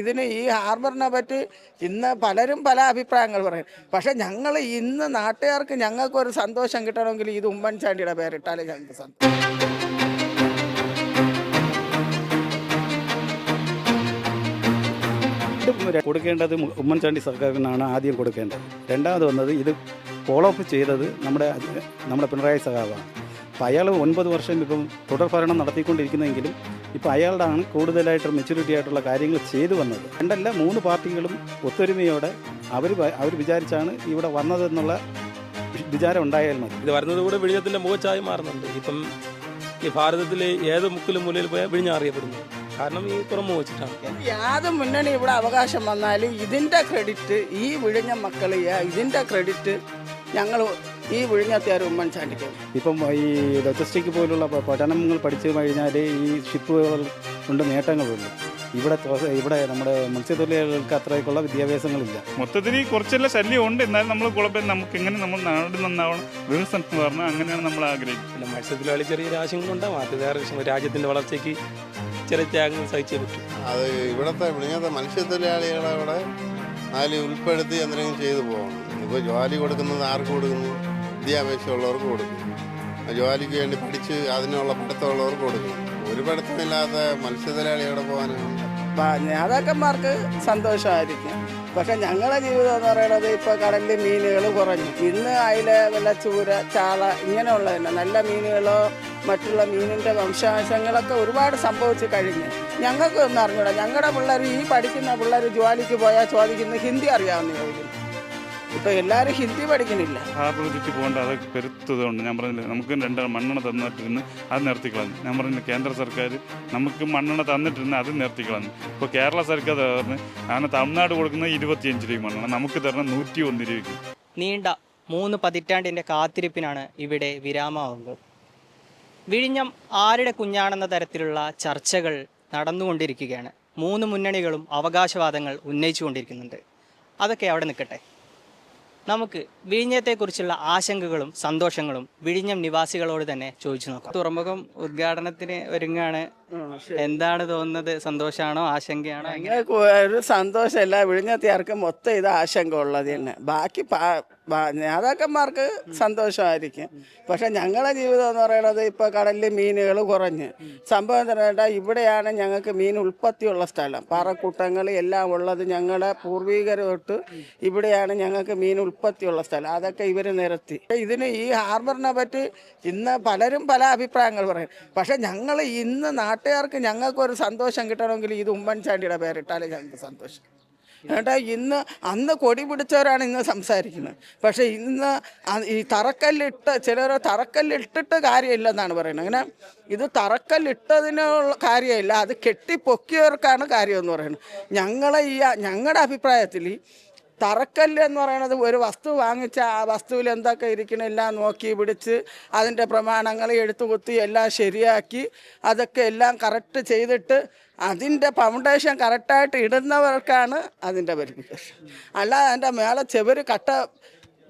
ഇതിന് ഈ ഹാർബറിനെ പറ്റി ഇന്ന് പലരും പല അഭിപ്രായങ്ങൾ പറയും. പക്ഷെ ഞങ്ങൾ ഇന്ന് നാട്ടുകാർക്ക് ഞങ്ങൾക്കൊരു സന്തോഷം കിട്ടണമെങ്കിൽ ഇത് ഉമ്മൻചാണ്ടിയുടെ പേരിട്ടാലേ ഞങ്ങൾക്ക് സന്തോഷം. കൊടുക്കേണ്ടത് ഉമ്മൻചാണ്ടി സർക്കാരിനാണ് ആദ്യം കൊടുക്കേണ്ടത്. രണ്ടാമത് വന്നത് ഇത് ഫോളോ അപ്പ് ചെയ്തത് നമ്മുടെ നമ്മുടെ പിണറായി സഖാവാണ്. അപ്പം അയാൾ ഒൻപത് വർഷം ഇപ്പം തുടർഭരണം നടത്തിക്കൊണ്ടിരിക്കുന്നെങ്കിലും ഇപ്പം അയാളുടെയാണ് കൂടുതലായിട്ട് മെച്യൂരിറ്റി ആയിട്ടുള്ള കാര്യങ്ങൾ ചെയ്തു വന്നത്. രണ്ടല്ല മൂന്ന് പാർട്ടികളും ഒത്തൊരുമയോടെ അവർ അവർ വിചാരിച്ചാണ് ഇവിടെ വന്നതെന്നുള്ള വിചാരം ഉണ്ടായാൽ മതി. ഇത് വരുന്നതുകൂടെ വിഴിഞ്ഞത്തിന്റെ മുഖച്ചായി മാറുന്നുണ്ട്. ഇപ്പം ഈ ഭാരതത്തിലെ ഏത് മുക്കിലും മൂലയിൽ പോയാൽ വിഴിഞ്ഞ അറിയപ്പെടുന്നു കാരണം ഈ തുറമു വെച്ചിട്ടാണ് യാതൊരു മുന്നണി ഇവിടെ അവകാശം വന്നാലും ഇതിന്റെ ക്രെഡിറ്റ് ഈ വിഴിഞ്ഞ മക്കളെ ഇതിന്റെ ക്രെഡിറ്റ് ഞങ്ങൾ ഈ വിഴിഞ്ഞത്തേർ ഉമ്മൻചാണ്ടിക്ക്? ഇപ്പം ഈ ലോജിസ്റ്റിക് പോലുള്ള പഠനങ്ങൾ പഠിച്ചു കഴിഞ്ഞാൽ ഈ ഷിപ്പുകൾ കൊണ്ട് നേട്ടങ്ങളുണ്ട്. ഇവിടെ ഇവിടെ നമ്മുടെ മത്സ്യത്തൊഴിലാളികൾക്ക് അത്രയ്ക്കുള്ള വിദ്യാഭ്യാസങ്ങളില്ല. മൊത്തത്തിൽ കുറച്ചെല്ലാം ശല്യം ഉണ്ട് എന്നാലും നമ്മൾ കുഴപ്പമില്ല നമുക്ക് എങ്ങനെ നമ്മൾ നാട് നന്നാവണം? വികസനം എന്ന് പറഞ്ഞാൽ അങ്ങനെയാണ് നമ്മൾ ആഗ്രഹിക്കുന്നത്. പിന്നെ മത്സ്യത്തൊഴിലാളി ചെറിയ രാജ്യങ്ങളുണ്ടാവും അത് വേറെ രാജ്യത്തിന്റെ രാജ്യത്തിന്റെ വളർച്ചയ്ക്ക് ചെറിയ ത്യാഗങ്ങൾ സഹിച്ചേ പറ്റും. അത് ഇവിടുത്തെ വിളിഞ്ഞാത്ത മത്സ്യത്തൊഴിലാളികളെ അവിടെ അതിൽ ഉൾപ്പെടുത്തി എന്തെങ്കിലും ചെയ്തു പോകണം. ഇപ്പോൾ ജോലി കൊടുക്കുന്നത് ആർക്ക് കൊടുക്കുന്നു? വിദ്യാഭ്യാസമുള്ളവർക്ക് കൊടുക്കും. ജോലിക്ക് വേണ്ടി പഠിച്ച് അതിനുള്ള പഠിത്തമുള്ളവർക്ക് കൊടുക്കും. ഒരു പഠിത്തമില്ലാത്ത മത്സ്യത്തൊഴിലാളി എവിടെ പോകാനാണ്? നേതാക്കന്മാർക്ക് സന്തോഷമായിരിക്കും. പക്ഷെ ഞങ്ങളുടെ ജീവിതം എന്ന് പറയുന്നത് ഇപ്പോൾ കടലിൽ മീനുകൾ കുറഞ്ഞു. ഇന്ന് അതിലെ വല്ല ചൂര ചാള ഇങ്ങനെയുള്ള നല്ല മീനുകളോ മറ്റുള്ള മീനിന്റെ വംശാംശങ്ങളൊക്കെ ഒരുപാട് സംഭവിച്ചു കഴിഞ്ഞു. ഞങ്ങൾക്ക് ഒന്നും അറിഞ്ഞൂടാ. ഞങ്ങളുടെ പിള്ളേർ ഈ പഠിക്കുന്ന പിള്ളേർ ജോലിക്ക് പോയാൽ ചോദിക്കുന്നത് ഹിന്ദി അറിയാമെന്ന് ചോദിക്കുന്നു ഇപ്പം എല്ലാരും ഹിന്ദി പഠിക്കണില്ല. ആ ചുറ്റി പോകേണ്ട അത് പെരുത്തതുകൊണ്ട് ഞാൻ പറഞ്ഞില്ല നമുക്ക് രണ്ട് മണ്ണെണ്ണ തന്നിട്ടിരുന്ന് അത് നിർത്തിക്കളഞ്ഞു. ഞാൻ പറഞ്ഞില്ല കേന്ദ്ര സർക്കാർ നമുക്ക് മണ്ണെണ്ണ തന്നിട്ടിരുന്ന് അത് നിർത്തിക്കളഞ്ഞു. ഇപ്പോൾ കേരള സർക്കാർ തരുന്ന അങ്ങനെ തമിഴ്നാട് കൊടുക്കുന്ന ഇരുപത്തിയഞ്ച് രൂപ മണ്ണെണ്ണ നമുക്ക് തരണം നൂറ്റി ഒന്ന് രൂപയ്ക്ക്. നീണ്ട മൂന്ന് പതിറ്റാണ്ടിന്റെ കാത്തിരിപ്പിനാണ് ഇവിടെ വിരാമാവുന്നത് വിഴിഞ്ഞം ആരുടെ കുഞ്ഞാണെന്ന തരത്തിലുള്ള ചർച്ചകൾ നടന്നുകൊണ്ടിരിക്കുകയാണ്. മൂന്ന് മുന്നണികളും അവകാശവാദങ്ങൾ ഉന്നയിച്ചുകൊണ്ടിരിക്കുന്നുണ്ട്. അതൊക്കെ അവിടെ നിൽക്കട്ടെ. നമുക്ക് വിഴിഞ്ഞത്തെക്കുറിച്ചുള്ള ആശങ്കകളും സന്തോഷങ്ങളും വിഴിഞ്ഞം നിവാസികളോട് തന്നെ ചോദിച്ചു നോക്കാം. തുറമുഖം ഉദ്ഘാടനത്തിന് ഒരുങ്ങാണ് എന്താണ് തോന്നുന്നത്? സന്തോഷമാണോ ആശങ്കയാണോ? ഞങ്ങൾക്ക് ഒരു സന്തോഷമല്ല. വിഴിഞ്ഞത്തിയാർക്ക് മൊത്തം ഇത് ആശങ്ക ഉള്ളത് തന്നെ. ബാക്കി നേതാക്കന്മാർക്ക് സന്തോഷമായിരിക്കും. പക്ഷെ ഞങ്ങളെ ജീവിതം എന്ന് പറയുന്നത് ഇപ്പോൾ കടലിൽ മീനുകൾ കുറഞ്ഞ്. സംഭവം പറഞ്ഞാൽ ഇവിടെയാണ് ഞങ്ങൾക്ക് മീൻ ഉൽപ്പത്തിയുള്ള സ്ഥലം. പാറക്കൂട്ടങ്ങൾ എല്ലാം ഉള്ളത് ഞങ്ങളുടെ പൂർവികർ തൊട്ട് ഇവിടെയാണ് ഞങ്ങൾക്ക് മീൻ ഉൽപ്പത്തിയുള്ള സ്ഥലം. അതൊക്കെ ഇവർ നിരത്തി. ഇതിന് ഈ ഹാർബറിനെ പറ്റി ഇന്ന് പലരും പല അഭിപ്രായങ്ങൾ പറയും. പക്ഷെ ഞങ്ങൾ ഇന്ന് നാട്ടുകാർക്ക് ഞങ്ങൾക്കൊരു സന്തോഷം കിട്ടണമെങ്കിൽ ഇത് ഉമ്മൻചാണ്ടിയുടെ പേരിട്ടാലേ ഞങ്ങൾക്ക് സന്തോഷം. ഏട്ടാ ഇന്ന് അന്ന് കൊടി പിടിച്ചവരാണ് ഇന്ന് സംസാരിക്കുന്നത്. പക്ഷേ ഇന്ന് ഈ തറക്കല്ലിട്ട് ചിലർ തറക്കല്ലിട്ടിട്ട് കാര്യമില്ലെന്നാണ് പറയുന്നത്. അങ്ങനെ ഇത് തറക്കല്ലിട്ടതിനുള്ള കാര്യമില്ല അത് കെട്ടിപ്പൊക്കിയവർക്കാണ് കാര്യമെന്ന് പറയുന്നത്. ഞങ്ങളെ ഈ ഞങ്ങളുടെ അഭിപ്രായത്തിൽ തറക്കല്ല് എന്ന് പറയുന്നത് ഒരു വസ്തു വാങ്ങിച്ച ആ വസ്തുവിൽ എന്തൊക്കെ ഇരിക്കണെല്ലാം നോക്കി പിടിച്ച് അതിന്റെ പ്രമാണങ്ങൾ എടുത്തുകുത്തി എല്ലാം ശരിയാക്കി അതൊക്കെ എല്ലാം കറക്റ്റ് ചെയ്തിട്ട് അതിന്റെ ഫൗണ്ടേഷൻ കറക്റ്റായിട്ട് ഇടുന്നവർക്കാണ് അതിന്റെ വെരിഫിക്കേഷൻ അല്ലാതെ അതിന്റെ മേലെ ചെവര് കട്ട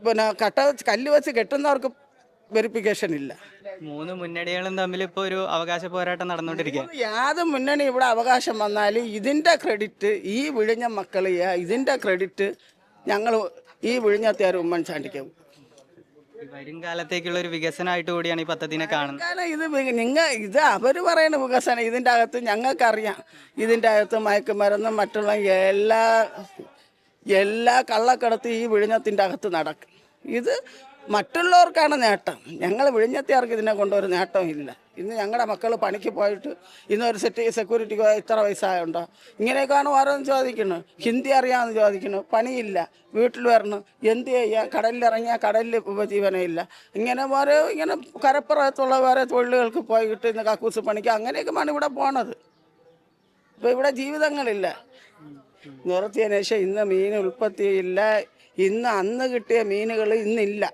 പിന്നെ കട്ട കല്ല് വെച്ച് കെട്ടുന്നവർക്ക് വെരിഫിക്കേഷൻ ഇല്ല. മൂന്ന് മുന്നണികളും തമ്മിൽ ഇപ്പോൾ ഒരു അവകാശ പോരാട്ടം നടന്നുകൊണ്ടിരിക്കുക യാത് മുന്നണി ഇവിടെ അവകാശം വന്നാലും ഇതിന്റെ ക്രെഡിറ്റ് ഈ വിഴിഞ്ഞ മക്കൾ ഇതിന്റെ ക്രെഡിറ്റ് ഞങ്ങൾ ഈ വിഴിഞ്ഞത്തേർ ഉമ്മൻചാണ്ടിക്ക്. വരും കാലത്തേക്കുള്ള ഒരു വികസനമായിട്ട് കൂടിയാണ് ഈ പദ്ധതിനെ കാണുന്നത്. ഇത് നിങ്ങൾ ഇത് അവർ പറയുന്ന വികസനം ഇതിന്റെ അകത്ത് ഞങ്ങൾക്കറിയാം. ഇതിന്റെ അകത്ത് മയക്കുമരുന്നും മറ്റുള്ള എല്ലാ എല്ലാ കള്ളക്കടത്തും ഈ വിഴിഞ്ഞത്തിന്റെ അകത്ത് നടക്കും. ഇത് മറ്റുള്ളവർക്കാണ് നേട്ടം ഞങ്ങൾ വിഴിഞ്ഞത്തേർക്ക് ഇതിനെ കൊണ്ടൊരു ഇല്ല ഇന്ന് ഞങ്ങളുടെ മക്കൾ പണിക്ക് പോയിട്ട് ഇന്നൊരു സെറ്റ് സെക്യൂരിറ്റിക്ക് ഇത്ര വയസ്സായുണ്ടോ ഇങ്ങനെയൊക്കെയാണ് ഓരോന്ന് ചോദിക്കുന്നത് ഹിന്ദി അറിയാമെന്ന് ചോദിക്കുന്നു പണിയില്ല വീട്ടിൽ വരണം എന്ത് ചെയ്യുക കടലിലിറങ്ങിയാൽ കടലിൽ ഉപജീവനമില്ല ഇങ്ങനെ ഓരോ ഇങ്ങനെ കരപ്പുറത്തുള്ള വേറെ തൊഴിലുകൾക്ക് പോയിട്ട് ഇന്ന് കക്കൂസ് പണിക്ക് അങ്ങനെയൊക്കെയാണ് ഇവിടെ പോണത് ഇപ്പം ഇവിടെ ജീവിതങ്ങളില്ല നിർത്തിയതിനു ശേഷം ഇന്ന് മീൻ ഉൽപ്പത്തിയില്ല ഇന്ന് അന്ന് കിട്ടിയ മീനുകൾ ഇന്നില്ല.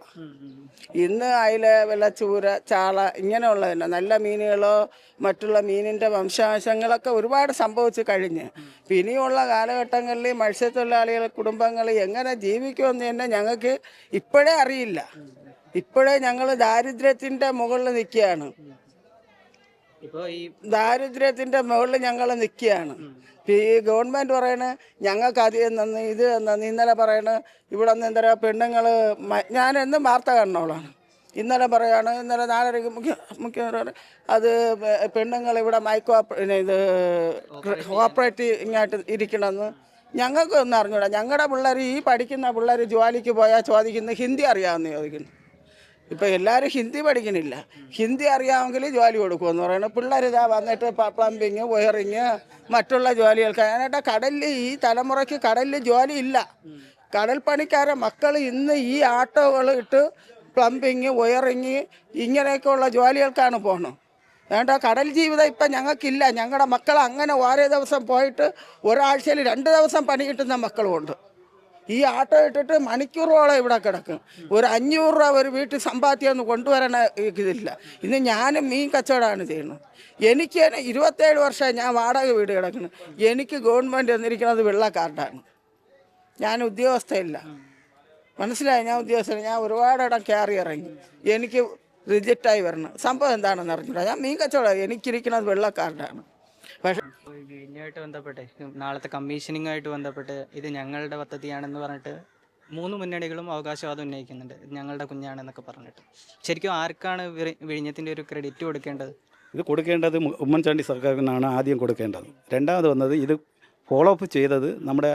ഇന്ന് അയില വെള്ളച്ചൂര ചൂര ചാള ഇങ്ങനെയുള്ള തന്നെ നല്ല മീനുകളോ മറ്റുള്ള മീനിന്റെ വംശാംശങ്ങളൊക്കെ ഒരുപാട് സംഭവിച്ചു കഴിഞ്ഞ്. ഇനിയുള്ള കാലഘട്ടങ്ങളിൽ മത്സ്യത്തൊഴിലാളികൾ കുടുംബങ്ങൾ എങ്ങനെ ജീവിക്കുമെന്ന് തന്നെ ഞങ്ങൾക്ക് ഇപ്പോഴേ അറിയില്ല. ഇപ്പോഴേ ഞങ്ങൾ ദാരിദ്ര്യത്തിന്റെ മുകളിൽ നിൽക്കുകയാണ്. ഇപ്പോൾ ഈ ദാരിദ്ര്യത്തിന്റെ മുകളിൽ ഞങ്ങൾ നിൽക്കുകയാണ്. ഈ ഗവൺമെന്റ് പറയണ ഞങ്ങൾക്ക് അധികം തന്ന് ഇത് ഇന്നലെ പറയണ ഇവിടെ നിന്ന് എന്താ പെണ്ണുങ്ങൾ ഞാൻ എന്നും വാർത്ത കാണുന്നവളാണ്. ഇന്നലെ പറയാണ് ഇന്നലെ നാലരയ്ക്ക് മുഖ്യ മുഖ്യമന്ത്രി അത് പെണ്ണുങ്ങൾ ഇവിടെ മൈക്കോ പിന്നെ ഇത് കോപ്പറേറ്റീവ് ഇങ്ങായിട്ട് ഇരിക്കണമെന്ന് ഞങ്ങൾക്ക് ഒന്നും അറിഞ്ഞൂടാ. ഞങ്ങളുടെ പിള്ളേർ ഈ പഠിക്കുന്ന പിള്ളേർ ജോലിക്ക് പോയാൽ ചോദിക്കുന്നത് ഹിന്ദി അറിയാമെന്ന് ചോദിക്കുന്നു. ഇപ്പം എല്ലാവരും ഹിന്ദി പഠിക്കണില്ല. ഹിന്ദി അറിയാമെങ്കിൽ ജോലി കൊടുക്കുമെന്ന് പറയുന്നത് പിള്ളേർ ഇതാ വന്നിട്ട് പ്ലംബിങ് വയറിങ് മറ്റുള്ള ജോലികൾക്ക്. അതിനായിട്ട് കടലിൽ ഈ തലമുറയ്ക്ക് കടലിൽ ജോലി ഇല്ല. കടൽ പണിക്കാരെ മക്കൾ ഇന്ന് ഈ ആട്ടോകൾ ഇട്ട് പ്ലംബിങ് വയറിങ് ഇങ്ങനെയൊക്കെയുള്ള ജോലികൾക്കാണ് പോകുന്നത് വേണ്ട കടൽ ജീവിതം ഇപ്പം ഞങ്ങൾക്കില്ല. ഞങ്ങളുടെ മക്കൾ അങ്ങനെ ഓരോ ദിവസം പോയിട്ട് ഒരാഴ്ചയിൽ രണ്ട് ദിവസം പണി കിട്ടുന്ന മക്കളുമുണ്ട്. ഈ ആട്ടോ ഇട്ടിട്ട് മണിക്കൂറോളം ഇവിടെ കിടക്കും. ഒരു അഞ്ഞൂറ് രൂപ ഒരു വീട്ടിൽ സമ്പാദ്യം ഒന്ന് കൊണ്ടുവരണ ഇതില്ല. ഇന്ന് ഞാനും മീൻ കച്ചവടമാണ് ചെയ്യുന്നത്. എനിക്ക് തന്നെ ഇരുപത്തേഴ് വർഷമായി ഞാൻ വാടക വീട് കിടക്കുന്നു. എനിക്ക് ഗവൺമെന്റ് തന്നിരിക്കുന്നത് വെള്ള കാർഡാണ് ഞാൻ ഉദ്യോഗസ്ഥയില്ല. മനസ്സിലായി? ഞാൻ ഉദ്യോഗസ്ഥൻ ഞാൻ ഒരുപാട് ഇടം കയറി ഇറങ്ങി. എനിക്ക് റിജക്റ്റായി വരണം. സംഭവം എന്താണെന്ന് അറിഞ്ഞില്ല ഞാൻ മീൻ കച്ചവടം എനിക്കിരിക്കുന്നത് വെള്ള കാർഡാണ് പക്ഷേ ബന്ധപ്പെട്ട് നാളത്തെ കമ്മീഷനിങ്ങുമായിട്ട് ബന്ധപ്പെട്ട് ഇത് ഞങ്ങളുടെ പദ്ധതിയാണെന്ന് പറഞ്ഞിട്ട് മൂന്ന് മുന്നണികളും അവകാശവാദം ഉന്നയിക്കുന്നുണ്ട്. ഇത് ഞങ്ങളുടെ കുഞ്ഞാണെന്നൊക്കെ പറഞ്ഞിട്ട്. ശരിക്കും ആർക്കാണ് വിഴിഞ്ഞത്തിന്റെ വിഴിഞ്ഞത്തിന്റെ ഒരു ക്രെഡിറ്റ് കൊടുക്കേണ്ടത്? ഇത് കൊടുക്കേണ്ടത് ഉമ്മൻചാണ്ടി സർക്കാരിനാണ് ആദ്യം കൊടുക്കേണ്ടത്. രണ്ടാമത് വന്നത് ഇത് ഫോളോ അപ്പ് ചെയ്തത് നമ്മുടെ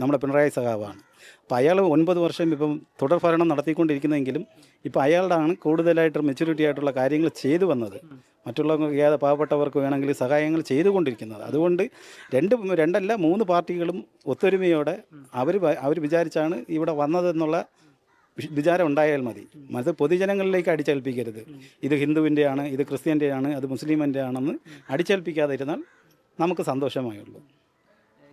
നമ്മുടെ പിണറായി സഖാവാണ്. അപ്പോൾ അയാൾ ഒൻപത് വർഷം ഇപ്പം തുടർ ഭരണം നടത്തിക്കൊണ്ടിരിക്കുന്നെങ്കിലും ഇപ്പോൾ അയാളുടെയാണ് കൂടുതലായിട്ട് മെച്യൂരിറ്റി ആയിട്ടുള്ള കാര്യങ്ങൾ ചെയ്തു വന്നത്. മറ്റുള്ളവർക്ക് ഏത് പാവപ്പെട്ടവർക്ക് വേണമെങ്കിൽ സഹായങ്ങൾ ചെയ്തുകൊണ്ടിരിക്കുന്നത്. അതുകൊണ്ട് രണ്ട് രണ്ടല്ല മൂന്ന് പാർട്ടികളും ഒത്തൊരുമയോടെ അവർ അവർ വിചാരിച്ചാണ് ഇവിടെ വന്നതെന്നുള്ള വിചാരം ഉണ്ടായാൽ മതി. മത പൊതുജനങ്ങളിലേക്ക് അടിച്ചേൽപ്പിക്കരുത്. ഇത് ഹിന്ദുവിന്റെയാണ് ഇത് ക്രിസ്ത്യന്റെയാണ് അത് മുസ്ലിമിന്റെ ആണെന്ന് അടിച്ചേൽപ്പിക്കാതിരുന്നാൽ നമുക്ക് സന്തോഷമായുള്ളൂ.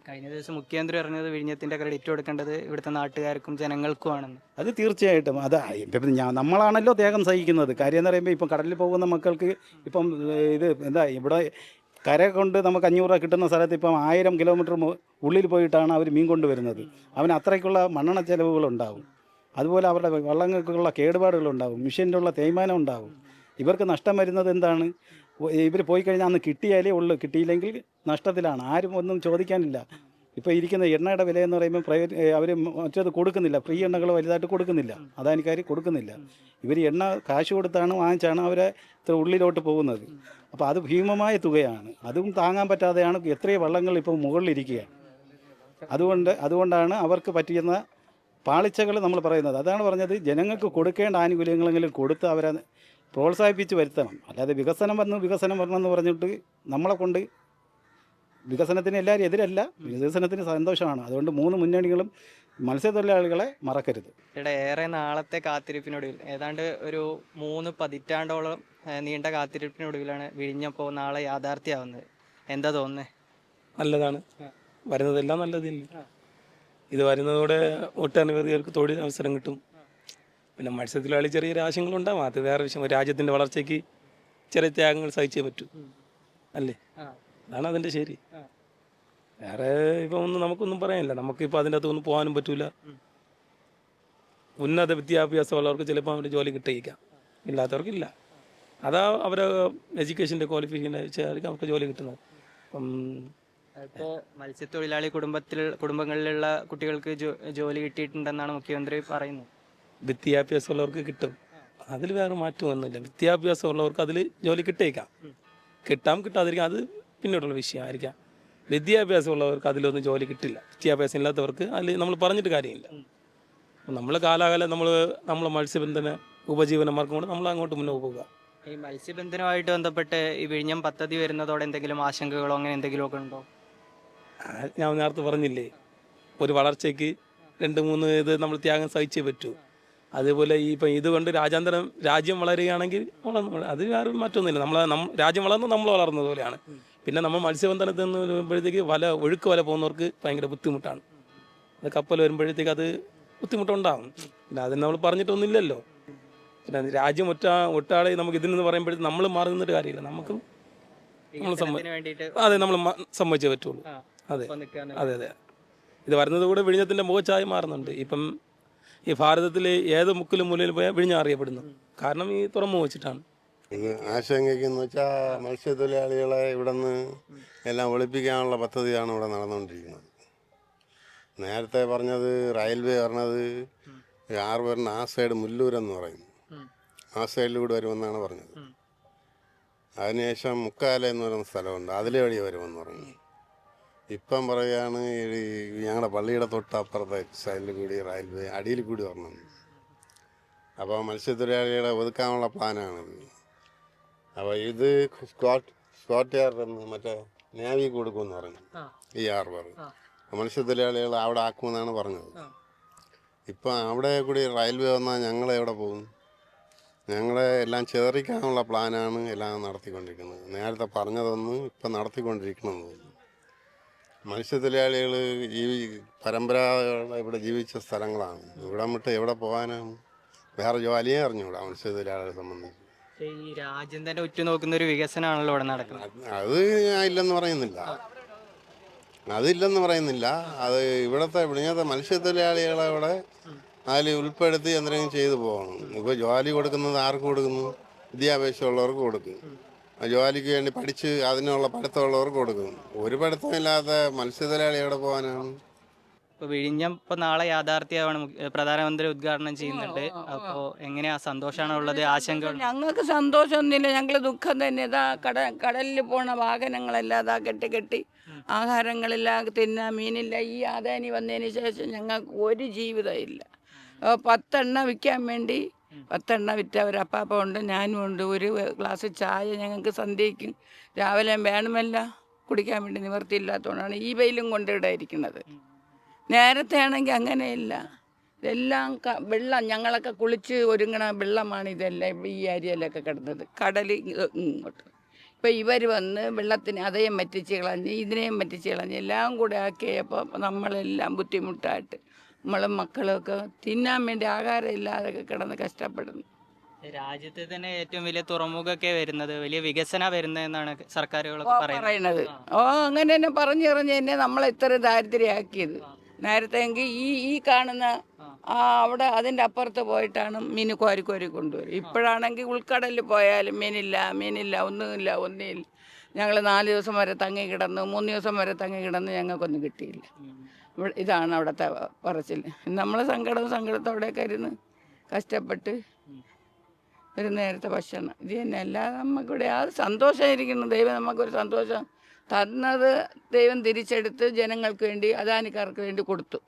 കഴിഞ്ഞ ദിവസം മുഖ്യമന്ത്രി പറഞ്ഞത് വിഴിഞ്ഞത്തിന്റെ ക്രെഡിറ്റ് കൊടുക്കേണ്ടത് ഇവിടുത്തെ നാട്ടുകാർക്കും ജനങ്ങൾക്കുമാണെന്ന് അത് തീർച്ചയായിട്ടും. അത് ഇപ്പം ഞാൻ നമ്മളാണല്ലോ ത്യാഗം സഹിക്കുന്നത്. കാര്യം എന്ന് പറയുമ്പോൾ ഇപ്പം കടലിൽ പോകുന്ന മക്കൾക്ക് ഇപ്പം ഇത് എന്താ ഇവിടെ കര കൊണ്ട് നമുക്ക് അഞ്ഞൂറ് രൂപ കിട്ടുന്ന സ്ഥലത്ത് ഇപ്പം ആയിരം കിലോമീറ്റർ ഉള്ളിൽ പോയിട്ടാണ് അവർ മീൻ കൊണ്ടുവരുന്നത്. അവന് അത്രയ്ക്കുള്ള മണ്ണെണ്ണ ചെലവുകളുണ്ടാവും അതുപോലെ അവരുടെ വള്ളങ്ങൾക്കുള്ള കേടുപാടുകളുണ്ടാവും ഉള്ള തേയ്മാനം ഉണ്ടാവും. ഇവർക്ക് നഷ്ടം വരുന്നത് എന്താണ്? ഇവർ പോയി കഴിഞ്ഞാൽ അന്ന് കിട്ടിയാലേ ഉള്ളൂ. കിട്ടിയില്ലെങ്കിൽ നഷ്ടത്തിലാണ്. ആരും ഒന്നും ചോദിക്കാനില്ല. ഇപ്പോൾ ഇരിക്കുന്ന എണ്ണയുടെ വില എന്ന് പറയുമ്പോൾ പ്രൈവറ്റ് അവർ മറ്റേത് കൊടുക്കുന്നില്ല. ഫ്രീ എണ്ണകൾ വലുതായിട്ട് കൊടുക്കുന്നില്ല. അദാനിക്കാർ കൊടുക്കുന്നില്ല. ഇവർ എണ്ണ കാശ് കൊടുത്താണ് വാങ്ങിച്ചാണ് അവരെ ഇത്ര ഉള്ളിലോട്ട് പോകുന്നത്. അപ്പോൾ അത് ഭീമമായ തുകയാണ്. അതും താങ്ങാൻ പറ്റാതെയാണ് എത്രയോ വള്ളങ്ങൾ ഇപ്പോൾ മുകളിലിരിക്കുക അതുകൊണ്ട് അതുകൊണ്ടാണ് അവർക്ക് പറ്റിയുന്ന പാളിച്ചകൾ നമ്മൾ പറയുന്നത്. അതാണ് പറഞ്ഞത്. ജനങ്ങൾക്ക് കൊടുക്കേണ്ട ആനുകൂല്യങ്ങളെങ്കിലും കൊടുത്ത് അവരെ പ്രോത്സാഹിപ്പിച്ച് വരുത്തണം. അല്ലാതെ വികസനം വന്നു വികസനം വരണമെന്ന് പറഞ്ഞിട്ട് നമ്മളെ കൊണ്ട് വികസനത്തിന് എല്ലാവരും എതിരല്ല വികസനത്തിന് സന്തോഷമാണ്. അതുകൊണ്ട് മൂന്ന് മുന്നണികളും മത്സ്യത്തൊഴിലാളികളെ മറക്കരുത്. ഇവിടെ ഏറെ നാളത്തെ കാത്തിരിപ്പിനൊടുവിൽ ഏതാണ്ട് ഒരു മൂന്ന് പതിറ്റാണ്ടോളം നീണ്ട കാത്തിരിപ്പിനൊടുവിലാണ് വിഴിഞ്ഞപ്പോൾ നാളെ യാഥാർത്ഥ്യമാവുന്നത് എന്താ തോന്നുന്നത് നല്ലതാണ്. വരുന്നതെല്ലാം നല്ലത് തന്നെ ഇത് വരുന്നതോടെ ഒട്ടനവധി പേർക്ക് തൊഴിൽ അവസരം കിട്ടും. പിന്നെ മത്സ്യത്തൊഴിലാളി ചെറിയ ആശങ്കകളുണ്ടാവും. അത് വേറെ വിഷയം. രാജ്യത്തിന്റെ വളർച്ചയ്ക്ക് ചെറിയ ത്യാഗങ്ങൾ സഹിച്ചേ പറ്റൂ. അല്ലേ? അതാണ് അതിന്റെ ശരി. വേറെ ഇപ്പൊ ഒന്നും നമുക്കൊന്നും പറയാനില്ല. നമുക്കിപ്പോൾ അതിന്റെ അകത്തൊന്നും പോകാനും പറ്റൂല. ഉന്നത വിദ്യാഭ്യാസമുള്ളവർക്ക് ചിലപ്പോൾ അവരുടെ ജോലി കിട്ടിയേക്കാം. ഇല്ലാത്തവർക്കില്ല. അതാ അവരെ എഡ്യൂക്കേഷന്റെ ക്വാളിഫിക്കേഷൻ വെച്ചായിരിക്കും അവർക്ക് ജോലി കിട്ടുന്നത്. അപ്പം ഇപ്പോൾ മത്സ്യത്തൊഴിലാളി കുടുംബത്തിൽ കുടുംബങ്ങളിലുള്ള കുട്ടികൾക്ക് ജോലി കിട്ടിയിട്ടുണ്ടെന്നാണ് മുഖ്യമന്ത്രി പറയുന്നത്. വിദ്യാഭ്യാസമുള്ളവർക്ക് കിട്ടും. അതിൽ വേറെ മാറ്റമൊന്നുമില്ല. വിദ്യാഭ്യാസമുള്ളവർക്ക് അതിൽ ജോലി കിട്ടേക്കാം കിട്ടാം കിട്ടാതിരിക്കാം അത് പിന്നോട്ടുള്ള വിഷയമായിരിക്കാം. വിദ്യാഭ്യാസമുള്ളവർക്ക് അതിലൊന്നും ജോലി കിട്ടില്ല. വിദ്യാഭ്യാസം ഇല്ലാത്തവർക്ക് അതിൽ നമ്മൾ പറഞ്ഞിട്ട് കാര്യമില്ല. നമ്മൾ കാലാകാലം നമ്മൾ നമ്മൾ മത്സ്യബന്ധന ഉപജീവന മാർഗം കൊണ്ട് നമ്മൾ അങ്ങോട്ട് മുന്നോട്ട് പോകുക ഈ മത്സ്യബന്ധനവുമായിട്ട് ബന്ധപ്പെട്ട് ഈ വിഴിഞ്ഞം പദ്ധതി വരുന്നതോടെ എന്തെങ്കിലും ആശങ്കകളോ അങ്ങനെ എന്തെങ്കിലുമൊക്കെ ഉണ്ടോ? ഞാൻ നേരത്തെ പറഞ്ഞില്ലേ ഒരു വളർച്ചയ്ക്ക് രണ്ട് മൂന്ന് ഇത് നമ്മൾ ത്യാഗം സഹിച്ചേ പറ്റൂ. അതേപോലെ ഈ ഇപ്പം ഇതുകൊണ്ട് രാജ്യാന്തരം രാജ്യം വളരുകയാണെങ്കിൽ വളർന്നു അത് വേറെ മറ്റൊന്നുമില്ല. നമ്മൾ നം രാജ്യം വളർന്ന് നമ്മൾ വളർന്നത് പോലെയാണ്. പിന്നെ നമ്മൾ മത്സ്യബന്ധനത്തിൽ നിന്ന് വരുമ്പോഴത്തേക്ക് വല ഒഴുക്ക് വല പോകുന്നവർക്ക് ഭയങ്കര ബുദ്ധിമുട്ടാണ്. അത് കപ്പൽ വരുമ്പോഴത്തേക്ക് അത് ബുദ്ധിമുട്ടുണ്ടാകും പിന്നെ അതിന് നമ്മൾ പറഞ്ഞിട്ടൊന്നുമില്ലല്ലോ. പിന്നെ രാജ്യം ഒറ്റ ഒട്ടാളെ നമുക്ക് ഇതിൽ നിന്ന് പറയുമ്പോഴത്തേക്ക് നമ്മൾ മാറി നിന്നിട്ട് കാര്യമില്ല. നമുക്ക് നമ്മൾ അതെ നമ്മൾ സമ്മതിച്ചേ പറ്റുള്ളൂ. അതെ. അതെ അതെ. ഇത് വരുന്നത് കൂടെ വിഴിഞ്ഞത്തിന്റെ മുഖച്ചായി മാറുന്നുണ്ട്. ഇപ്പം ഈ ഭാരതത്തിൽ ഏത് മുക്കിലും മൂലയിൽ പോയാൽ വിഴിഞ്ഞ അറിയപ്പെടുന്നു കാരണം ഈ തുറമുഖം വെച്ചിട്ടാണ്. ഇത് ആശങ്കയ്ക്കെന്ന് വെച്ചാൽ മത്സ്യത്തൊഴിലാളികളെ ഇവിടെ നിന്ന് എല്ലാം ഒളിപ്പിക്കാനുള്ള പദ്ധതിയാണ് ഇവിടെ നടന്നുകൊണ്ടിരിക്കുന്നത്. നേരത്തെ പറഞ്ഞത് റെയിൽവേ പറഞ്ഞത് ആറ് പേരിന് ആ സൈഡ് മുല്ലൂരെന്ന് പറയുന്നു. ആ സൈഡിലൂടെ വരുമെന്നാണ് പറഞ്ഞത്. അതിനുശേഷം മുക്കാല എന്ന് പറയുന്ന സ്ഥലമുണ്ട്. അതിലെ വഴി വരുമെന്ന് പറഞ്ഞു. ഇപ്പം പറയുകയാണ് ഈ ഞങ്ങളുടെ പള്ളിയുടെ തൊട്ടപ്പുറത്തെ സൈഡിൽ കൂടി റെയിൽവേ അടിയിൽ കൂടി വരണം. അപ്പോൾ മത്സ്യത്തൊഴിലാളികളെ ഒതുക്കാനുള്ള പ്ലാനാണിത് അപ്പോൾ ഇത് സ്കോട്ട് സ്കോട്ട് യാർഡ് എന്ന് മറ്റേ നേവി കൊടുക്കുമെന്ന് പറഞ്ഞു ഈ ഹാർബർ മത്സ്യത്തൊഴിലാളികൾ അവിടെ ആക്കുമെന്നാണ് പറഞ്ഞത്. ഇപ്പം അവിടെ കൂടി റെയിൽവേ വന്നാൽ ഞങ്ങൾ എവിടെ പോകും? ഞങ്ങളെ എല്ലാം ചിതറിക്കാനുള്ള പ്ലാനാണ് എല്ലാം നടത്തിക്കൊണ്ടിരിക്കുന്നത്. നേരത്തെ പറഞ്ഞതൊന്നും ഇപ്പം നടത്തിക്കൊണ്ടിരിക്കണമെന്ന് തോന്നുന്നു മത്സ്യത്തൊഴിലാളികൾ ജീവി പരമ്പരാഗത ഇവിടെ ജീവിച്ച സ്ഥലങ്ങളാണ്. ഇവിടെ വിട്ട് എവിടെ പോകാനും വേറെ ജോലിയേ അറിഞ്ഞൂടാ മത്സ്യത്തൊഴിലാളികളെ സംബന്ധിച്ച്. ഈ രാജ്യം തന്നെ ഉറ്റുനോക്കുന്ന ഒരു വികസനമാണല്ലോ ഇവിടെ നടക്കുന്നത്. അത് ഞാൻ ഇല്ലെന്ന് പറയുന്നില്ല. അതില്ലെന്ന് പറയുന്നില്ല. അത് ഇവിടുത്തെ ഇവിടുത്തെ മത്സ്യത്തൊഴിലാളികളെ ഇവിടെ അതിൽ ഉൾപ്പെടുത്തി എന്തെങ്കിലും ചെയ്തു പോകണം. ഇപ്പോൾ ജോലി കൊടുക്കുന്നത് ആർക്ക് കൊടുക്കുന്നു? വിദ്യാഭ്യാസമുള്ളവർക്ക് കൊടുക്കും. ജോലിക്ക് വേണ്ടി പഠിച്ച് അതിനുള്ള പഠിത്തമുള്ളവർക്ക് കൊടുക്കും ഒരു പഠിത്തമില്ലാത്ത മത്സ്യത്തൊഴിലാളി എവിടെ പോകാനാണ്? ഇപ്പൊ വിഴിഞ്ഞം ഇപ്പൊ നാളെ യാഥാർത്ഥ്യമാണ് പ്രധാനമന്ത്രി ഉദ്ഘാടനം ചെയ്യുന്നുണ്ട്. അപ്പോ എങ്ങനെയാ സന്തോഷമാണ് ഉള്ളത് ആശങ്ക ഞങ്ങൾക്ക് സന്തോഷമൊന്നുമില്ല. ഞങ്ങൾ ദുഃഖം തന്നെ. ഇതാ കട കടലിൽ പോണ വാഹനങ്ങളെല്ലാം അതാ കെട്ടി കെട്ടി ആഹാരങ്ങളില്ല തിന്ന മീനില്ല. ഈ ആദാനി വന്നതിന് ശേഷം ഞങ്ങൾക്ക് ഒരു ജീവിതമില്ല പത്തെണ്ണ വിൽക്കാൻ വേണ്ടി പത്തെണ്ണ വിറ്റ ഒരു അപ്പാപ്പ ഉണ്ട് ഞാനും ഉണ്ട്. ഒരു ഗ്ലാസ് ചായ ഞങ്ങൾക്ക് സന്ധ്യയ്ക്കും രാവിലെ വേണമല്ല കുടിക്കാൻ വേണ്ടി നിവർത്തിയില്ലാത്തതുകൊണ്ടാണ് ഈ വെയിലും കൊണ്ട് ഇവിടെ ഇരിക്കുന്നത്. നേരത്തെ ആണെങ്കിൽ അങ്ങനെയില്ല. ഇതെല്ലാം ക- വെള്ളം ഞങ്ങളൊക്കെ കുളിച്ച് ഒരുങ്ങണ വെള്ളമാണ് ഇതെല്ലാം ഈ ഏരിയയിലൊക്കെ കിടന്നത്. കടൽ ഇങ്ങോട്ട്. ഇപ്പം ഇവർ വന്ന് വെള്ളത്തിന് അതേയും മറ്റിച്ച് കളഞ്ഞ് ഇതിനെയും മറ്റിച്ച് കളഞ്ഞ് എല്ലാം കൂടെ ആക്കിയപ്പോൾ നമ്മളെല്ലാം ബുദ്ധിമുട്ടായിട്ട് നമ്മളും മക്കളൊക്കെ തിന്നാൻ വേണ്ടി ആഹാരം ഇല്ലാതെ കിടന്ന് കഷ്ടപ്പെടുന്നു. രാജ്യത്തെ തന്നെ ഏറ്റവും വലിയ തുറമുഖമൊക്കെ വരുന്നത് വലിയ വികസന വരുന്നതെന്നാണ് സർക്കാരുകളൊക്കെ പറയുന്നത്. ഓ അങ്ങനെ തന്നെ പറഞ്ഞു പറഞ്ഞ് തന്നെ നമ്മളെ ഇത്ര ദാരിദ്ര്യമാക്കിയത്. നേരത്തെ എങ്കിൽ ഈ ഈ കാണുന്ന ആ. അവിടെ അതിന്റെ അപ്പുറത്ത് പോയിട്ടാണ് മീൻ കോരി കോരി കൊണ്ടുവരും ഇപ്പോഴാണെങ്കിൽ ഉൾക്കടലിൽ പോയാലും മീനില്ല മീനില്ല ഒന്നുമില്ല ഒന്നുമില്ല ഞങ്ങൾ നാല് ദിവസം വരെ തങ്ങി കിടന്നു മൂന്ന് ദിവസം വരെ തങ്ങി കിടന്നു ഞങ്ങൾക്കൊന്നും കിട്ടിയില്ല. ഇതാണ് അവിടുത്തെ പറച്ചിൽ നമ്മൾ സങ്കടവും സങ്കടത്തോടെയൊക്കെ ഇരുന്ന് കഷ്ടപ്പെട്ട് ഒരു നേരത്തെ ഭക്ഷണം. ഇത് തന്നെ അല്ലാതെ നമുക്കിവിടെ ആ സന്തോഷമായിരിക്കുന്നു ദൈവം നമുക്കൊരു സന്തോഷം തന്നത് ദൈവം തിരിച്ചെടുത്ത് ജനങ്ങൾക്ക് വേണ്ടി അദാനിക്കാർക്ക് വേണ്ടി കൊടുത്തു.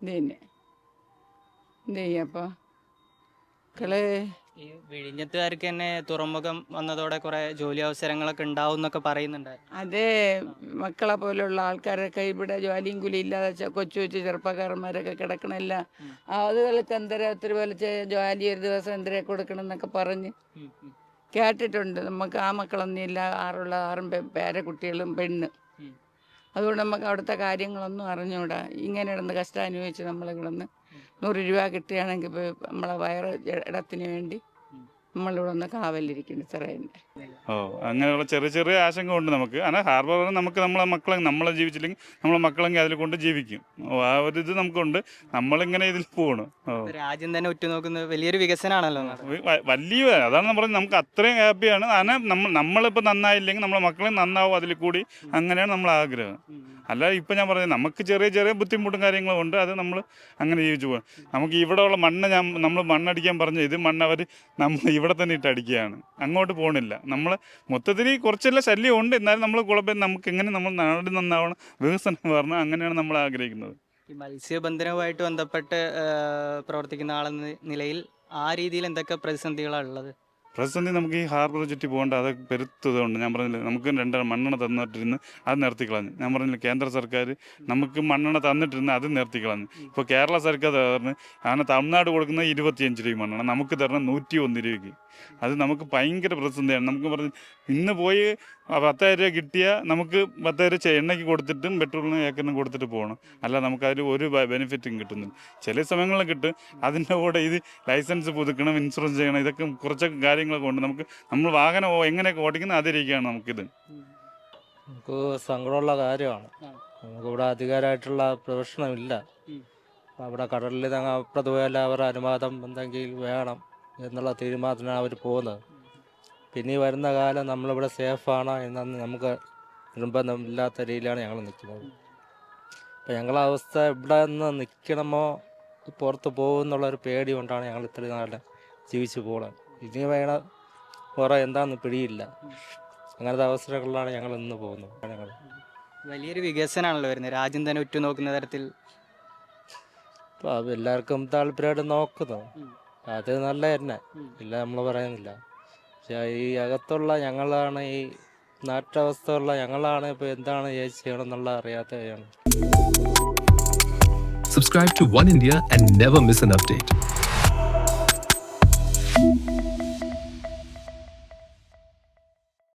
ഇത് തന്നെ. എന്ത് ചെയ്യപ്പോൾ മക്കളെ ഈ വിഴിഞ്ഞത്തുകാർക്ക് തന്നെ തുറമുഖം വന്നതോടെ കുറെ ജോലി അവസരങ്ങളൊക്കെ ഉണ്ടാവും എന്നൊക്കെ പറയുന്നുണ്ട്. അതെ മക്കളെ പോലുള്ള ആൾക്കാരൊക്കെ ഇവിടെ ജോലിയും കൂലി ഇല്ലാതെ കൊച്ചു കൊച്ചു ചെറുപ്പക്കാരന്മാരൊക്കെ കിടക്കണില്ല. അതുപോലത്തെ എന്തര ഒത്തിരി പോലെ ജോലി ഒരു ദിവസം എന്തര കൊടുക്കണം എന്നൊക്കെ പറഞ്ഞ് കേട്ടിട്ടുണ്ട്. നമുക്ക് ആ മക്കളൊന്നും ഇല്ല ആറുള്ള ആറും പേര കുട്ടികളും പെണ്ണ്. അതുകൊണ്ട് നമുക്ക് അവിടുത്തെ കാര്യങ്ങളൊന്നും അറിഞ്ഞുകൂടാ ഇങ്ങനെ കിടന്ന് കഷ്ടം അനുഭവിച്ച് നമ്മൾ കിടന്ന് നൂറ് രൂപ കിട്ടുകയാണെങ്കിൽ ഇപ്പോൾ നമ്മളെ വയറ് ഇടത്തിന് വേണ്ടി നമ്മളിവിടെ ഒന്ന് കാവലിരിക്കുന്നു ഇത്ര തന്നെ ഓ അങ്ങനെയുള്ള ചെറിയ ചെറിയ ആശങ്ക ഉണ്ട് നമുക്ക് ஆனால் ഹാർബർ നമുക്ക് നമ്മളെ മക്കളെ നമ്മളെ ജീവിച്ചില്ലെങ്കിൽ നമ്മളെ മക്കളെങ്കിൽ അതിൽ കൊണ്ട് ജീവിക്കും ഓ ആ ഒരു ഇത് നമുക്കുണ്ട് നമ്മളിങ്ങനെ ഇതിൽ പോകണം ഓ ഇപ്പൊ രാജ്യം തന്നെ ഉറ്റുനോക്കുന്ന വലിയൊരു വികസനമാണല്ലോ നടക്കുന്നത്. വ- വലിയ അതാണ് ഞാൻ പറഞ്ഞത് നമുക്ക് അത്രയും ഹാപ്പിയാണ് അങ്ങനെ നമ്മൾ നമ്മളിപ്പോൾ നന്നായില്ലെങ്കിൽ നമ്മളെ മക്കളെ നന്നാവും അതിൽ കൂടി അങ്ങനെയാണ് നമ്മളെ ആഗ്രഹം അല്ല ഇപ്പം ഞാൻ പറഞ്ഞത് നമുക്ക് ചെറിയ ചെറിയ ബുദ്ധിമുട്ടും കാര്യങ്ങളും ഉണ്ട്. അത് നമ്മൾ അങ്ങനെ ജീവിച്ചു പോകും നമുക്ക് ഇവിടെയുള്ള മണ്ണ് ഞാൻ നമ്മൾ മണ്ണടിക്കാൻ പറഞ്ഞു ഇത് മണ്ണ് അവർ നമ്മൾ ഇവിടെ തന്നെ ഇട്ട് അടിക്കുകയാണ്. അങ്ങോട്ട് പോകണില്ല നമ്മൾ മൊത്തത്തിൽ കുറച്ചെല്ലാം ശല്യം ഉണ്ട് എന്നാലും നമ്മൾ കുഴപ്പം നമുക്ക് എങ്ങനെ നമ്മൾ നാട് നന്നാവണം വികസനം പറഞ്ഞാൽ അങ്ങനെയാണ് നമ്മൾ ആഗ്രഹിക്കുന്നത്. ഈ മത്സ്യബന്ധനവുമായിട്ട് ബന്ധപ്പെട്ട് പ്രവർത്തിക്കുന്ന ആളെന്ന നിലയിൽ ആ രീതിയിൽ എന്തൊക്കെ പ്രതിസന്ധികളാണ് ഉള്ളത്? പ്രതിസന്ധി നമുക്ക് ഈ ഹാർബർ ചുറ്റി പോകേണ്ട അത് പെരുത്തതുകൊണ്ട് ഞാൻ പറഞ്ഞില്ല നമുക്ക് രണ്ട് മണ്ണെണ്ണ തന്നിട്ടിരുന്ന് അത് നിർത്തി കളഞ്ഞു ഞാൻ പറഞ്ഞില്ല കേന്ദ്ര സർക്കാർ നമുക്ക് മണ്ണെണ്ണ തന്നിട്ടിരുന്ന് അത് നിർത്തി കളഞ്ഞു ഇപ്പോൾ കേരള സർക്കാർ പറഞ്ഞ് അങ്ങനെ തമിഴ്നാട് കൊടുക്കുന്ന ഇരുപത്തിയഞ്ച് രൂപ മണ്ണെണ്ണ നമുക്ക് തരണം നൂറ്റി ഒന്ന് രൂപയ്ക്ക്. അത് നമുക്ക് ഭയങ്കര പ്രതിസന്ധിയാണ്. നമുക്ക് പറഞ്ഞ് ഇന്ന് പോയി പത്തായിരം രൂപ കിട്ടിയാൽ നമുക്ക് പത്തായിരം രൂപ എണ്ണയ്ക്ക് കൊടുത്തിട്ടും പെട്രോളിന് ഏക്കറിന് കൊടുത്തിട്ട് പോകണം. അല്ല നമുക്ക് അതിൽ ഒരു ബെനിഫിറ്റും കിട്ടുന്നില്ല. ചില സമയങ്ങളിൽ കിട്ടും. അതിന്റെ കൂടെ ഇത് ലൈസൻസ് പുതുക്കണം ഇൻഷുറൻസ് ചെയ്യണം ഇതൊക്കെ കുറച്ചൊക്കെ കാര്യങ്ങളൊക്കെ ഉണ്ട്. നമുക്ക് നമ്മൾ വാഹനം എങ്ങനെയൊക്കെ ഓടിക്കുന്നത് അതിരിക്കുകയാണ് നമുക്കിത്. നമുക്ക് സങ്കടമുള്ള കാര്യമാണ്. നമുക്കിവിടെ അധികാരമായിട്ടുള്ള പ്രൊഫഷനുമില്ല അവിടെ കടലിൽ അപ്പുറത്ത് പോയാൽ അവരുടെ അനുവാദം എന്തെങ്കിലും വേണം. എന്നുള്ള തീരുമാനത്തിനാണ് അവർ പോകുന്നത്. പിന്നെ വരുന്ന കാലം നമ്മളിവിടെ സേഫാണ് എന്നൊന്ന് നമുക്ക് നിർബന്ധമില്ലാത്ത രീതിയിലാണ് ഞങ്ങൾ നിൽക്കുന്നത്. അപ്പം ഞങ്ങളുടെ അവസ്ഥ ഇവിടെ നിന്ന് നിൽക്കണമോ പുറത്ത് പോകുമെന്നുള്ളൊരു പേടി കൊണ്ടാണ് ഞങ്ങൾ ഇത്രയും നാളെ ജീവിച്ചു പോകുന്നത്. ഇനി വേണ കുറേ എന്താണെന്ന് പിടിയില്ല. അങ്ങനത്തെ അവസരങ്ങളിലാണ് ഞങ്ങൾ ഇന്ന് പോകുന്നത്. ഞങ്ങൾ. വലിയൊരു വികസനമാണല്ലോ വരുന്നത്. രാജ്യം തന്നെ ഉറ്റുനോക്കുന്ന തരത്തിൽ. അപ്പോൾ അത് എല്ലാവർക്കും താല്പര്യമായിട്ട് നോക്കുന്നു. അത് നല്ല തന്നെ. ഇല്ല നമ്മൾ പറയുന്നില്ല പക്ഷെ ഈ അകത്തുള്ള ഞങ്ങളാണ് ഈ നാട്ടവസ്ഥയുള്ള ഞങ്ങളാണ് ഇപ്പോൾ എന്താണ് ചെയ്യണമെന്നുള്ള അറിയാത്തവരാണ് Subscribe to One India and never miss an update.